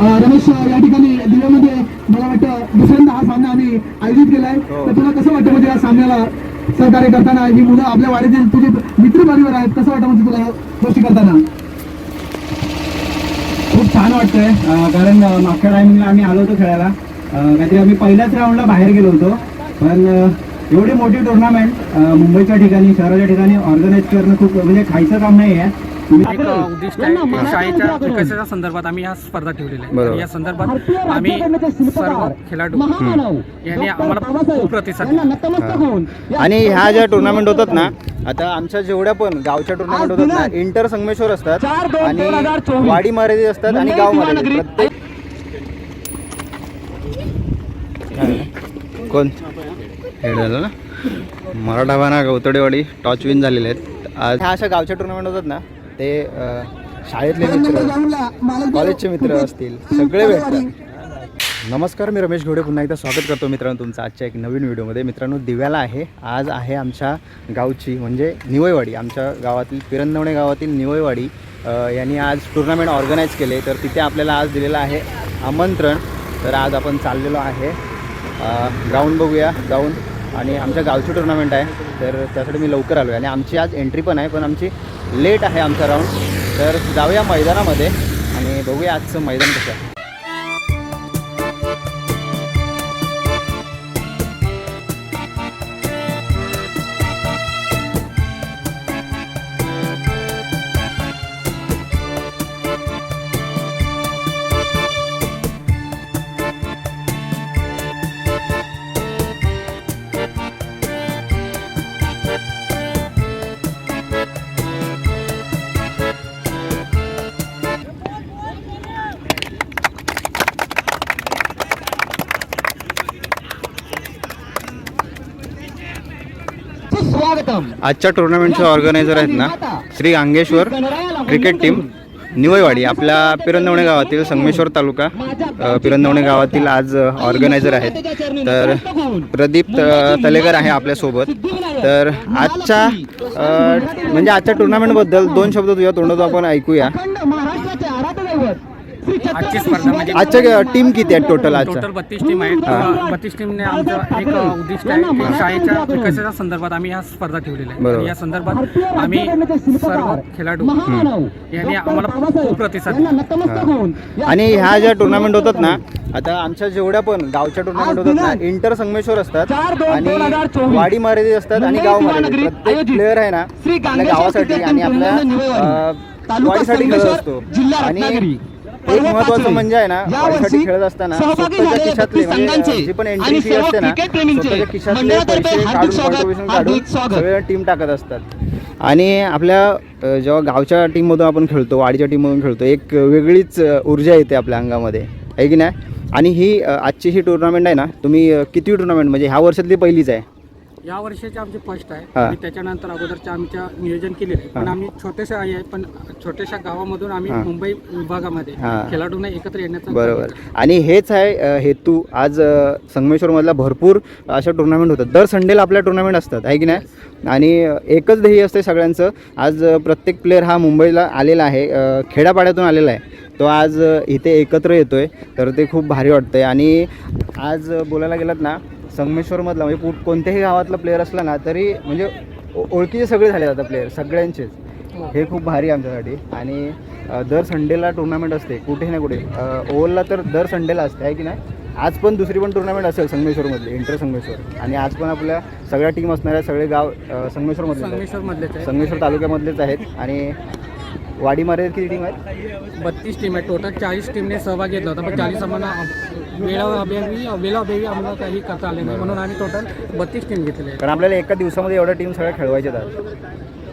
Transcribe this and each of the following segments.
रमेश या ठिकाणी दिव्यामध्ये मला वाटतं दुसऱ्यांदा हा सामना आम्ही आयोजित केलाय. हो. तर तुला कसं वाटतं म्हणजे या सामन्याला सहकार्य करताना? ही मुलं आपल्या वाडीतील तुझे मित्र परिवार आहेत. कसं वाटतं म्हणजे तुला गोष्टी करताना? खूप छान वाटतंय कारण मागच्या टायमिंगला आम्ही आलो होतो खेळायला. काहीतरी आम्ही पहिल्याच राऊंडला बाहेर गेलो होतो. पण एवढी मोठी टुर्नामेंट मुंबईच्या ठिकाणी शहराच्या ठिकाणी ऑर्गनाईज करणं खूप म्हणजे खायचं काम नाही आहे एक उद्दिष्ट आहे शाळेच्या विकासाच्या संदर्भात आम्ही ह्या स्पर्धा ठेवलेल्या आहेत. आणि या संदर्भात आम्ही सर्व खेळाडू यांनी आम्हाला खूप प्रतिसाद दिला. आणि ह्या ज्या टुर्नामेंट होतात ना आता आमच्या जेवढ्या पण गावच्या टुर्नामेंट होतात ना इंटर संगमेश्वर असतात आणि वाडी मर्यादित असतात आणि गाव मर्यादित प्रत्येक कोण? हेड झालं ना? मराठावाना गवतडेवाडी टॉच विन झालेले आहेत. आज ह्या अशा गावच्या टुर्नामेंट होतात ना ते शाळेतले मित्र कॉलेजचे मित्र असतील सगळे भेटतात. नमस्कार मी रमेश घोडे. पुन्हा एकदा स्वागत करतो मित्रांनो तुमचं आजच्या एक नवीन व्हिडिओमध्ये. मित्रांनो दिव्याला आहे. आज आहे आमच्या गावची म्हणजे निवयवाडी आमच्या गावातील पिरंदवणे गावातील निवयवाडी यांनी आज टुर्नामेंट ऑर्गनाईज केले. तर तिथे आपल्याला आज दिलेलं आहे आमंत्रण. तर आज आपण चाललेलो आहे. ग्राउंड बघूया जाऊन आणि आमच्या गावची टुर्नामेंट आहे. तर त्यासाठी मी लवकर आलो आहे आणि आमची आज एंट्री पण आहे पण आमची लेट आहे आमचा राऊंड तर जाऊया मैदानामध्ये आणि बघूया आजचं मैदान कसं आहे. आजच्या टुर्नामेंटचे ऑर्गनायझर आहेत ना श्री अंगेश्वर क्रिकेट टीम निवयवाडी आपल्या पिरंदवणे गावातील संगमेश्वर तालुका पिरंदवणे गावातील आज ऑर्गनायझर आहेत. तर प्रदीप त- तलेकर आहे आपल्यासोबत तर आजच्या म्हणजे आजच्या टुर्नामेंटबद्दल दोन शब्द तुझ्या तोंडातून आपण ऐकूया. आजची स्पर्धा म्हणजे आजच्या टीम किती आहेत टोटल आजच्या टोटल बत्तीस टीम आहेत बत्तीस टीमने आमचं एक उद्दिष्ट आहे की शाळेच्या विकासाच्या संदर्भात आम्ही ह्या स्पर्धा ठेवलेल्या आहेत बरोबर. आणि या संदर्भात आम्ही सर्व खेळाडू यांनी आम्हाला खूप प्रतिसाद दिला. आणि ह्या ज्या टुर्नामेंट होतात ना आता आमच्या जेवढ्या पण गावच्या टुर्नामेंट होतात ना इंटर संगमेश्वर असतात चार दोन आणि दोन हजार चोवीस. वाडी मर्यादित असतात आणि गाव मर्यादित प्रत्येक प्लेअर आहे ना श्री आपल्या गांगेश्वर गावासाठी आणि आपल्या. अं, तालुका वाडीसाठी खेळत संगमेश्वर, असतो जिल्हा आणि रत्नागिरी. एक महत्वाचं. म्हणजे आहे ना यावर्षी खेळत असताना सहभागी बत्तीस म्हणजे संघांचे आणि सर्व क्रिकेट प्रेमींचे. मंडळातर्फे हार्दिक स्वागत, हार्दिक स्वागत. टीम टाकत असतात. आणि आपल्या जेव्हा गावच्या टीममधून आपण खेळतो वाडीच्या टीममधून खेळतो एक वेगळीच ऊर्जा येते आपल्या अंगामध्ये. आहे की नाही? आणि ही आजची ही टुर्नामेंट आहे ना तुम्ही किती टुर्नामेंट म्हणजे ह्या वर्षातली पहिलीच आहे. या वर्षाचे आमचे फर्स्ट आहे हा. आणि त्याच्यानंतर अगोदरच्या आमच्या नियोजन केलेले आहे. पण हा. आम्ही छोट्याशा आहे पण छोट्याशा गावामधून आम्ही हा. मुंबई विभागामध्ये हा. खेळाडूंना एकत्र येण्याचा बरोबर आणि हेच आहे अ, हेतू आज अ, संगमेश्वरमधला भरपूर अशा टुर्नामेंट होतात दर संडेला आपल्या टुर्नामेंट असतात आहे की नाही आणि अ, एकच ध्येय असते सगळ्यांचं आज अ, प्रत्येक प्लेअर हा मुंबईला आलेला आहे अ, खेड्यापाड्यातून आलेला आहे तो आज अ, इथे एकत्र येतो आहे तर ते खूप भारी वाटतं आहे आणि आज अ, बोलायला गेलात ना संगमेश्वरमधला म्हणजे कुठ कोणत्याही गावातला प्लेअर असला ना तरी म्हणजे ओळखीचे सगळे झाले आता प्लेअर सगळ्यांचेच. हे. खूप भारी आमच्यासाठी. आणि दर संडेला टुर्नामेंट असते कुठे ना कुठे. अ, ओव्हरला तर दर संडेला असते आहे की नाही? आज पण दुसरी पण टुर्नामेंट असेल संगमेश्वरमधली इंटर संगमेश्वर. आणि आज पण आपल्या सगळ्या टीम आहेत सगळे गाव संगमेश्वरमधले आहेत. संगमेश्वर तालुक्यामधलेच आहेत. आणि वाडीमध्ये किती टीम आहेत? बत्तीस टीम आहे टोटल चाळीस टीमने सहभाग घेतला होता पण चाळीस आम्हाला वेळा अभियावी वेळा अभियावी आम्हाला काही करता आले नाही. म्हणून आम्ही टोटल बत्तीस टीम घेतलेले आहे कारण आपल्याला एका दिवसामध्ये एवढ्या टीम सगळ्या खेळवायच्या आहेत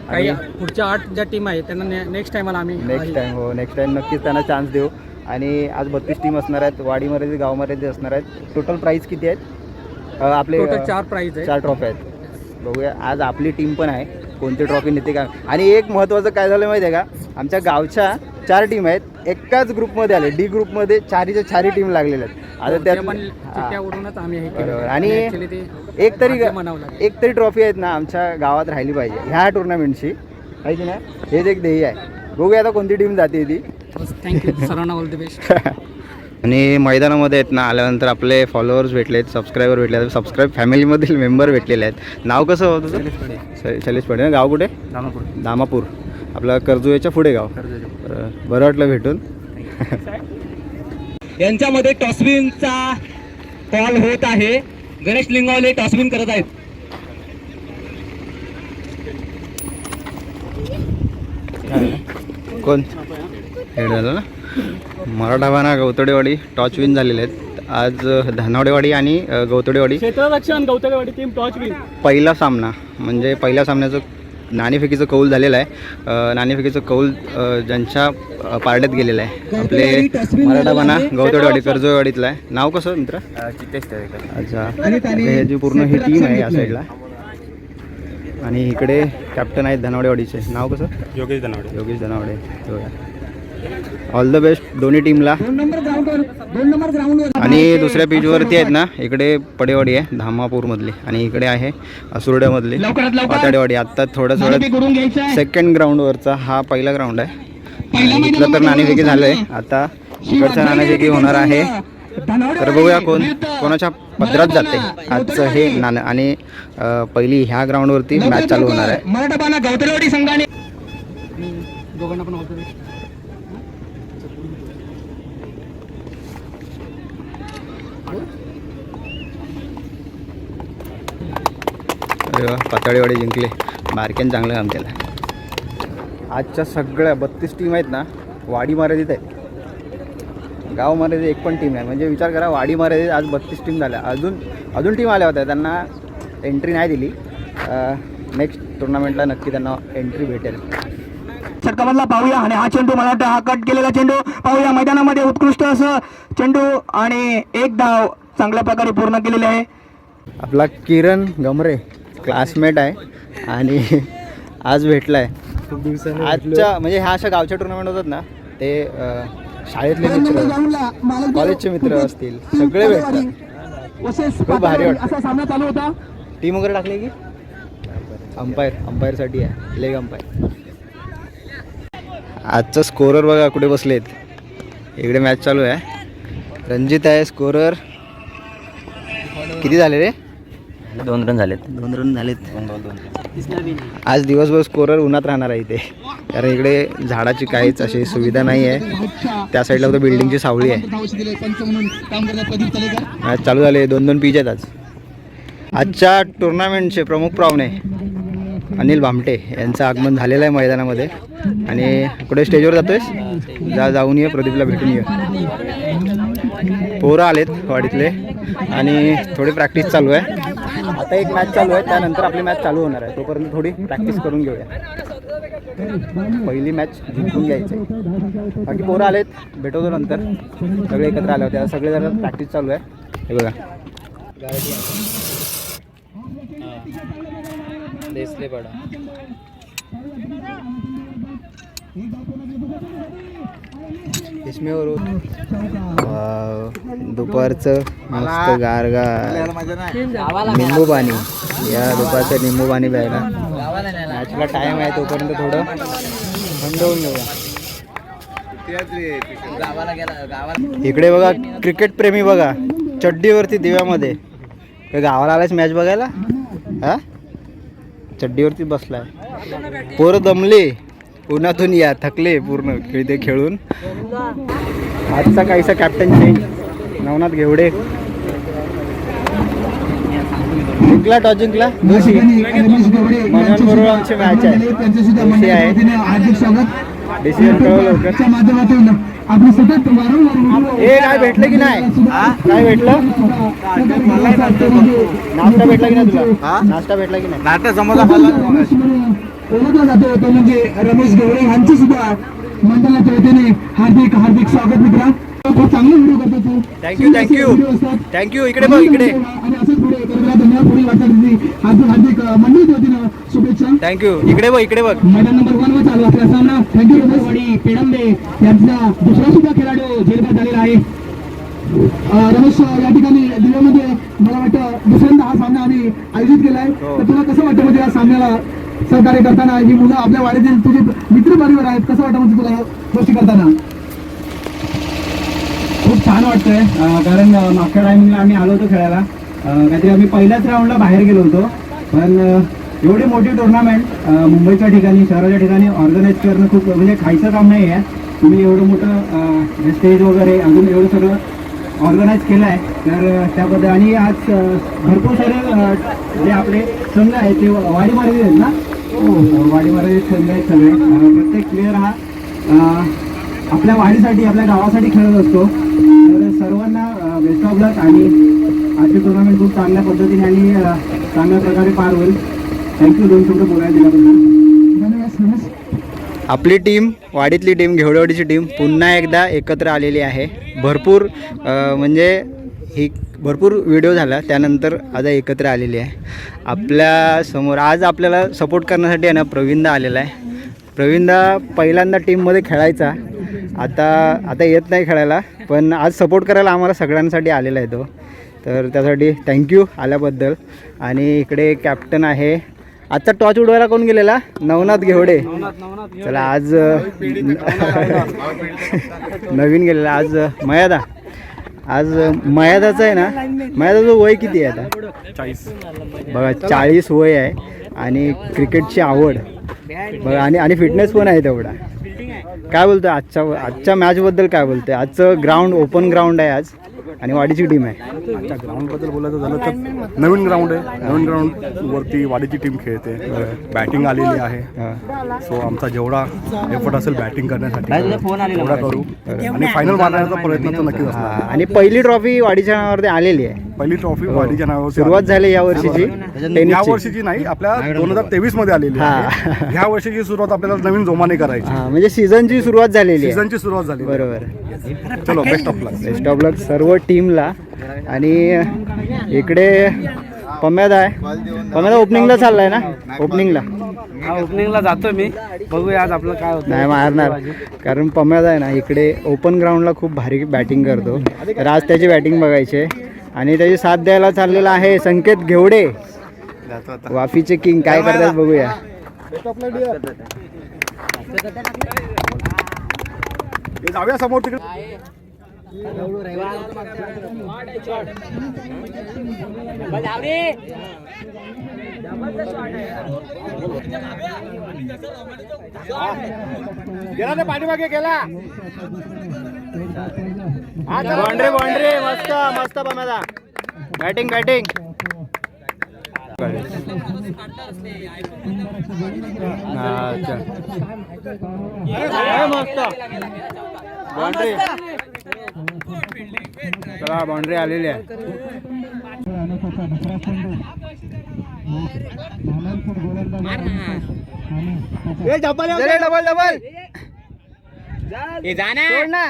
काही पुढच्या आठ ज्या टीम आहेत त्यांना नेक्स्ट टाइमला आम्ही नेक्स्ट टाइम हो नेक्स्ट टाइम नक्कीच त्यांना चान्स देऊ. आणि आज बत्तीस टीम असणार आहेत वाडीमध्ये गावामध्ये असणार आहेत. टोटल प्राईज किती आहेत? आपले टोटल चार प्राईज चार ट्रॉफी आहेत. बघूया आज आपली टीम पण आहे. कोणती ट्रॉफी नेते का? आणि एक महत्त्वाचं काय झालं माहिती आहे का? आमच्या गावच्या चार टीम आहेत. एकाच ग्रुपमध्ये आले. डी ग्रुपमध्ये चारीच्या चारी टीम लागलेल्या आहेत. आता ते त्यात बरोबर. आणि एक तरी. एक तरी ट्रॉफी आहेत ना आमच्या गावात राहिली पाहिजे. ह्या टुर्नामेंटची आहे की नाही? हेच एक ध्येय आहे. बघूया आता कोणती टीम जाते ती. थँक्यू सर्वांना ऑल द बेस्ट आणि मैदानामध्ये आहेत ना आल्यानंतर आपले फॉलोअर्स भेटले आहेत सबस्क्रायबर भेटले आहेत सबस्क्राईब फॅमिलीमधील मेंबर भेटलेले आहेत. नाव कसं होतं शैलेश पडे गाव कुठे? दामापूर. आपलं कर्जुवेच्या पुढे गाव. बरं बरं वाटलं भेटून. यांच्यामध्ये टॉसविनचा कॉल होत आहे. गणेश लिंगावले टॉसविन करत आहेत. कोण? हेड झालं ना? मराठावाना गवतडेवाडी टॉच विन झालेले आहेत. आज धनावडेवाडी आणि अ, गवतडेवाडी क्षेत्ररक्षण टीम टॉच विन पहिला सामना. म्हणजे पहिल्या सामन्याचं नाणेफेकीचं कौल झालेलं आहे. अ, नाणेफेकीचं कौल ज्यांच्या पारड्यात गेलेलं आहे. आपले मराठावाना गवतडेवाडी कर्जवाडीतला आहे. नाव कसं मित्र? अच्छा. हे जी पूर्ण ही टीम आहे या साईडला आणि इकडे कॅप्टन आहेत धनावडेवाडीचे. नाव कसं? Yogesh Danawade Yogesh Dhanawade. All the best दोन्ही टीमला दोन नंबर ग्राउंडवर दोन नंबर ग्राउंडवर आणि दुसऱ्या पेजवरती आहेत ना इकडे पडेवाडी आहे धामापूरमधली. आणि इकडे आहे असुर्ड्यामधली पाताडेवाडी आत्ता घ्यायचं आहे सेकंड ग्राउंडवरचा हा पहिला ग्राउंड आहे. इथलं तर नाणेफेकी झालं आहे आता इकडच्या नाणेफेकी होणार आहे. तर बघूया कोण कोणाच्या पदरात जाते. आजचं हे नाणं. आणि पहिली ह्या ग्राउंडवरती मॅच चालू होणार आहे. मराठाबाना गवतलवाडी संघाने दोघांना पण ऑल द बेस्ट अरे वा, पाताळीवाडी जिंकले. बारक्यान चांगलं काम केलं. आजच्या सगळ्या बत्तीस टीम आहेत ना वाडी मर्यादित आहेत. गाव मर्यादित एक पण टीम आहे म्हणजे विचार करा वाडी मर्यादित आज बत्तीस टीम झाल्या. अजून अजून टीम आल्या होत्या. त्यांना एंट्री नाही दिली. नेक्स्ट टुर्नामेंटला नक्की त्यांना एंट्री भेटेल. षटकामधला पाहूया. आणि हा चेंडू मला वाटतं हा कट केलेला चेंडू. पाहूया मैदानामध्ये उत्कृष्ट असं चेंडू आणि एक धाव चांगल्या प्रकारे पूर्ण केलेले आहे. आपला किरण गमरे. क्लासमेट आहे. आणि आज भेटला. आहे आजच्या म्हणजे ह्या अशा गावच्या टुर्नामेंट होतात ना ते शाळेतले मित्र कॉलेजचे मित्र असतील सगळे भेटतात. खूप भारी वाटतं. असा सामना चालू होता. टीम वगैरे टाकली की? अंपायर अंपायरसाठी आहे. लेग अंपायर आजचं स्कोरर बघा कुठे बसलेत. इकडे मॅच चालू आहे. रणजित आहे स्कोरर किती झाले रे? दोन रन झालेत. दोन रन झालेत. आज दिवसभर स्कोरर उन्हात राहणार आहे इथे. कारण इकडे झाडाची काहीच अशी सुविधा नाही आहे त्या साईडला फक्त बिल्डिंगची सावळी आहे. मॅच चालू झाले दोन दोन पिच आहेत आज. आजच्या टुर्नामेंटचे प्रमुख पाहुणे अनिल भामटे यांचं आगमन झालेलं आहे मैदानामध्ये. आणि कुठे स्टेजवर जातोयस? जा जाऊन ये. प्रदीपला भेटून ये. पोरं आलेत वाडीतले. आणि थोडी प्रॅक्टिस चालू आहे. आता एक मॅच चालू आहे त्यानंतर आपली मॅच चालू होणार आहे. तोपर्यंत थोडी प्रॅक्टिस करून घेऊया. पहिली मॅच जिंकून घ्यायची. बाकी पोरं आलेत भेटवतो नंतर. सगळे एकत्र आले होते. सगळे जरा प्रॅक्टिस चालू आहे. हे बघा. इसमें पडा. वाव, दुपारचं मस्त गारगार. निंबू पाणी या दुपारचं निंबू पाणी प्यायला. मॅचला टाइम आहे तोपर्यंत थोडं थंड होऊन घेऊया. इकडे बघा क्रिकेट प्रेमी बघा. चड्डीवरती दिव्यामध्ये. काय गावाला आलायस मॅच बघायला? हा? चड्डीवरती बसलाय. पोरं दमले. उन्हातून या थकले पूर्ण खेळते खेळून. आजचा काहीसा कॅप्टन चेंज नवनाथ घेवडे. जिंकला टॉस जिंकला. दोषी मनोहर आमची मॅच आहे. दोषी आहे. डिसिजन कळव लवकर. काय भेटलं की नाही? काय भेटलं? नाश्ता भेटला की नाही तुला? नाश्ता भेटला की नाही? ओळखला जातो तो म्हणजे रमेश गवळे यांचं सुद्धा मंडळाच्या वतीने हार्दिक हार्दिक स्वागत मित्रा खूप चांगले व्हिडिओ करतो तू. Thank you thank you. थँक्यू इकडे बघ इकडे. आणि असंच पुढे करत धन्यवाद पुढील वाटचालीसाठी हार्दिक हार्दिक मंडळाच्या वतीनं शुभेच्छा. थँक्यू इकडे बघ इकडे बघ. मैदान नंबर वन वर चालू असलेला सामना. थँक्यू रमेशवाडी पेडंबे यांचा दुसरा सुद्धा खेळाडू जेलबाद झालेला आहे. रमेश या ठिकाणी दिल्लीमध्ये मला वाटतं दुसऱ्यांदा हा सामना आम्ही आयोजित केलाय. हो. तर तुला कसं वाटतं म्हणजे या सामन्याला सहकार्य करताना ही मुलं आपल्या वाडीतील तुझे मित्र परिवार आहेत कसं वाटतं म्हणजे तुला गोष्टी करताना? खूप छान वाटतंय. कारण मागच्या टायमिंगला आम्ही आलो होतो खेळायला. काहीतरी आम्ही पहिल्याच राऊंडला बाहेर गेलो होतो. पण एवढी मोठी टुर्नामेंट मुंबईच्या ठिकाणी शहराच्या ठिकाणी ऑर्गनाईज करणं खूप म्हणजे खायचं काम नाही आहे. तुम्ही एवढं मोठं स्टेज वगैरे अजून एवढं सगळं ऑर्गनाईज केलं आहे तर त्याबद्दल आणि आज भरपूर सारे जे आपले संघ आहेत ते वाडी मार्गे आहेत ना? हो वाडी मार्गे आहेत सगळे प्रत्येक प्लेअर हा आपल्या वाडीसाठी आपल्या गावासाठी खेळत असतो. तर सर्वांना बेस्ट ऑफ लक आणि आजची टुर्नामेंट खूप चांगल्या पद्धतीने आणि चांगल्या प्रकारे पार होईल. थँक्यू दोन शब्द बोलायला दिल्याबद्दल. आपली टीम वाडीतली टीम घेवडेवाडीची टीम पुन्हा एकदा एकत्र आलेली आहे. भरपूर म्हणजे ही भरपूर व्हिडिओ झाला. त्यानंतर आता एकत्र आलेली आहे. आपल्यासमोर आज आपल्याला सपोर्ट करण्यासाठी आहे ना प्रवीणदा आलेला आहे. प्रवीणदा पहिल्यांदा टीममध्ये खेळायचा. आता आता येत नाही खेळायला पण आज सपोर्ट करायला आम्हाला सगळ्यांसाठी आलेला आहे तो. तर त्यासाठी थँक्यू आल्याबद्दल. आणि इकडे कॅप्टन आहे. आजचा टॉच उडवायला कोण गेलेला? नवनाथ घेवडे. चला आज नवीन गेलेला. आज मयादा. आज मयादाचं आहे ना मयादाचं वय किती आहे आता? चाळीस. बघा चाळीस वय आहे आणि क्रिकेटची आवड. बघा आणि आणि फिटनेस पण आहे तेवढा. काय बोलतोय? आजच्या आजच्या मॅचबद्दल काय बोलतोय? आजचं ग्राउंड ओपन ग्राउंड आहे आज. आणि वाडीची टीम आहे. आजच्या ग्राउंडबद्दल बोलायचं झालं तर नवीन ग्राउंड आहे. नवीन ग्राउंड वरती वाडीची टीम खेळते. बॅटिंग आलेली आहे. हा. सो आमचा जेवढा एफर्ट असेल बॅटिंग करण्यासाठी तेवढा करू. आणि फायनल मारण्याचा प्रयत्न तर नक्कीच हा, असणार आणि पहिली ट्रॉफी वाडीच्या नावावरती आलेली आहे. पहिली ट्रॉफी वाडीच्या नावावर सुरुवात झाली या वर्षीची. या वर्षीची नाही आपल्या दोन हजार तेवीसमध्ये आलेली आहे. हा. ह्या वर्षीची सुरुवात आपल्याला नवीन जोमाने करायची. हा म्हणजे सीझनची सुरुवात झालेली सीझनची सुरुवात झाली बरोबर. चलो best of luck best of luck सर्व टीमला आणि इकडे पम्याद आहे. पम्यादा ओपनिंगला चाललाय ना? ओपनिंगला हा ओपनिंगला जातोय मी. बघूया आज आपलं काय होतं नाही मारणार. कारण पम्याद आहे ना इकडे ओपन ग्राउंडला खूप भारी बॅटिंग करतो. तर आज त्याची बॅटिंग बघायची आहे. आणि त्याची साथ द्यायला चाललेला आहे संकेत घेवडे. वाफीचे किंग काय करतात बघूया. जाऊया समोर तिकडे. बाउंड्री बाउंड्री मस्त मस्त पम्यादा बॅटिंग बॅटिंग मस्त. बाउंड्री चला बाउंड्री आलेली आहे. डबल डबल डबल सोड ना.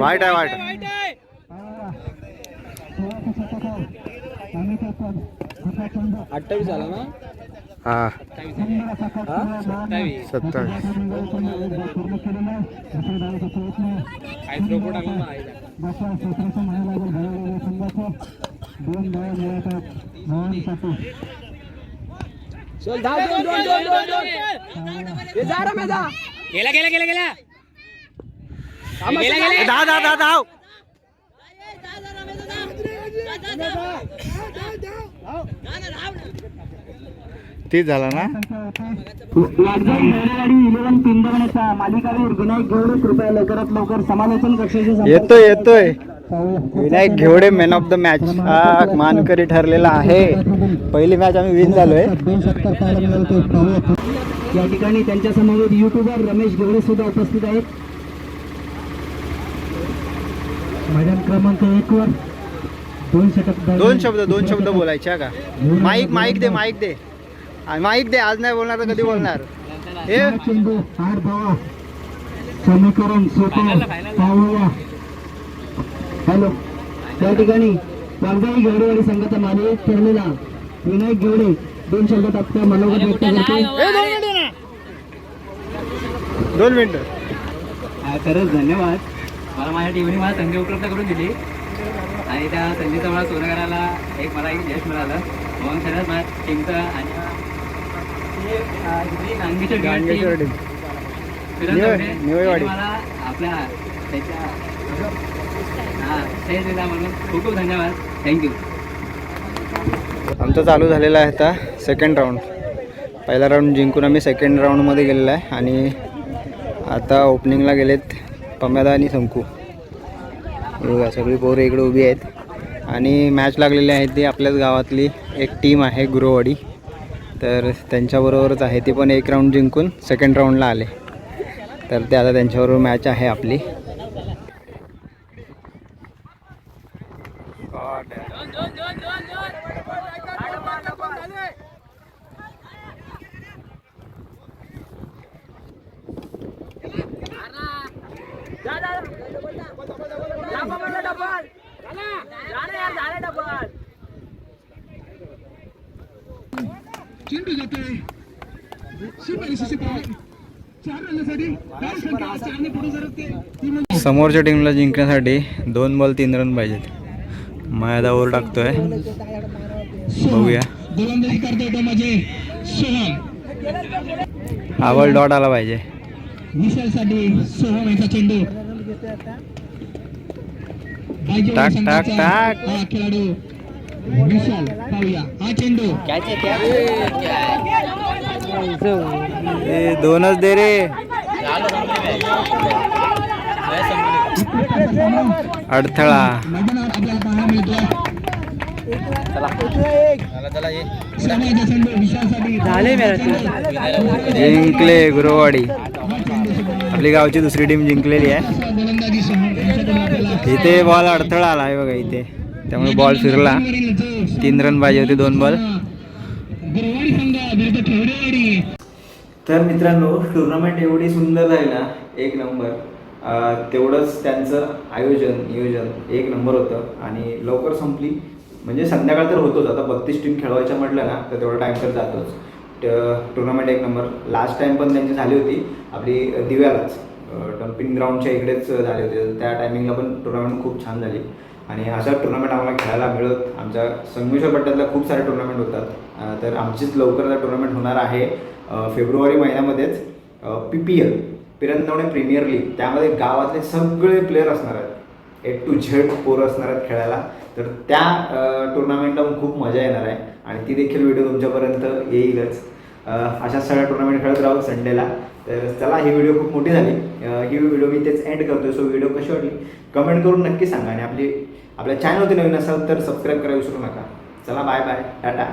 वाईट आहे वाईट अठ्ठावीस आला ना? हा. सत्तावीस. गेला गेला गेला गेला. दहा दहा दहा धाव तीच झाला ना इलेव्हन पिंडवण्याचा मालिकावीर विनायक घेवडे कृपया लवकरात लवकर समालोचन कक्षाचे संपर्क येतोय येतोय. Vinayak Ghevde man of the match हा मानकरी ठरलेला आहे. पहिली मॅच आम्ही विन झालोय. या ठिकाणी त्यांच्यासमोर युट्यूबर रमेश घेवडे सुद्धा उपस्थित आहेत. मैदान क्रमांक एक वर. दोन षटक दोन शब्द दोन शब्द बोलायचे हा का? माईक माईक दे माईक दे. माईक दे आज नाही बोलणार तर कधी बोलणार? हे? समीकरण हॅलो. त्या ठिकाणी वाघजाई घेवडेवाडी संघाचा मालिक ठरलेला विनायक घेवडे दोन शब्दात आपल्या मनोगत व्यक्त करते. दोन मिनिटं खरंच धन्यवाद. मला माझ्या टीमने मला संधी उपलब्ध करून दिली. आणि त्या संधीचं मला सोनं करायला एक मला एक यश मिळालं. म्हणून खरंच माझ्या टीमचं आणि गांगेश्वर मला आपल्या त्याच्या हां ते दिला म्हणून खूप खूप धन्यवाद. थँक्यू आमचा चालू झालेला आहे आता सेकंड राऊंड पहिला राऊंड जिंकून आम्ही सेकंड राऊंडमध्ये गेलेला आहे आणि आता ओपनिंगला गेलेत पम्यादा आणि शंकू बघा सगळी पोरं इकडे उभी आहेत. आणि मॅच लागलेली आहे ती आपल्याच गावातली एक टीम आहे गुरुवाडी. तर त्यांच्याबरोबरच आहे. ते पण एक राऊंड जिंकून सेकंड राऊंडला आले. तर ते आता त्यांच्याबरोबर मॅच आहे आपली चेंडू जातोय शिपाई शिपाई चार रनसाठी काय संख्या चारने पुढे जरत ते ती म्हणजे समोरच्या टीमला जिंकण्यासाठी दोन बॉल तीन रन पाहिजेत. मायादा ओव्हर टाकतोय. बघूया. म्हणजे हा बॉल डॉट आला पाहिजे. टाक, टाक, टाक. खेळाडू. विशाल पाहूया. हा चेंडू. ए दोनच दे रे. अडथळा. मैदानावर आपल्याला पाहायला मिळतोय. सोहमचा चेंडू विशालसाठी. झाले जिंकले गुरुवाडी. आपली गावची दुसरी टीम जिंकलेली आहे. गोलंदाजी सोहम यांच्याकडून आपल्याला इथे बॉल अडथळा आला आहे बघा इथे. त्यामुळे बॉल फिरला. तीन रन पाहिजे होते दोन बॉल तर मित्रांनो टुर्नामेंट एवढी सुंदर झाली ना एक नंबर तेवढंच त्यांचं आयोजन नियोजन एक नंबर होतं. आणि लवकर संपली. म्हणजे संध्याकाळ तर होतोच. आता बत्तीस टीम खेळवायच्या म्हटलं ना तर तेवढा टाईम तर जातोच. टुर्नामेंट एक नंबर लास्ट टाईम पण त्यांची झाली होती. आपली दिव्यालाच. डम्पिंग ग्राउंडच्या इकडेच झाली होती. त्या टायमिंगला पण टुर्नामेंट खूप छान झाली. आणि अशा टुर्नामेंट आम्हाला खेळायला मिळत. आमच्या संगमेश्वर पट्ट्यातल्या खूप सारे टुर्नामेंट होतात. तर आमचीच लवकर टुर्नामेंट होणार आहे फेब्रुवारी महिन्यामध्येच P P L Pirandavane premier league त्यामध्ये गावातले सगळे प्लेयर असणार आहेत. ए टू झेड पोरं असणार आहेत खेळायला. तर त्या टुर्नामेंटला खूप मजा येणार आहे. आणि ती देखील व्हिडिओ तुमच्यापर्यंत येईलच. अशा सगळ्या टुर्नामेंट खेळत राहू संडेला. तर चला ही व्हिडिओ खूप मोठी झाली. ही व्हिडिओ मी तेच एंड करतोय. सो व्हिडिओ कशी वाटली? कमेंट करून नक्की सांगा. आणि आपली आपल्या चॅनलवरती नवीन असाल तर सबस्क्राईब करायला विसरू नका. चला बाय बाय टाटा.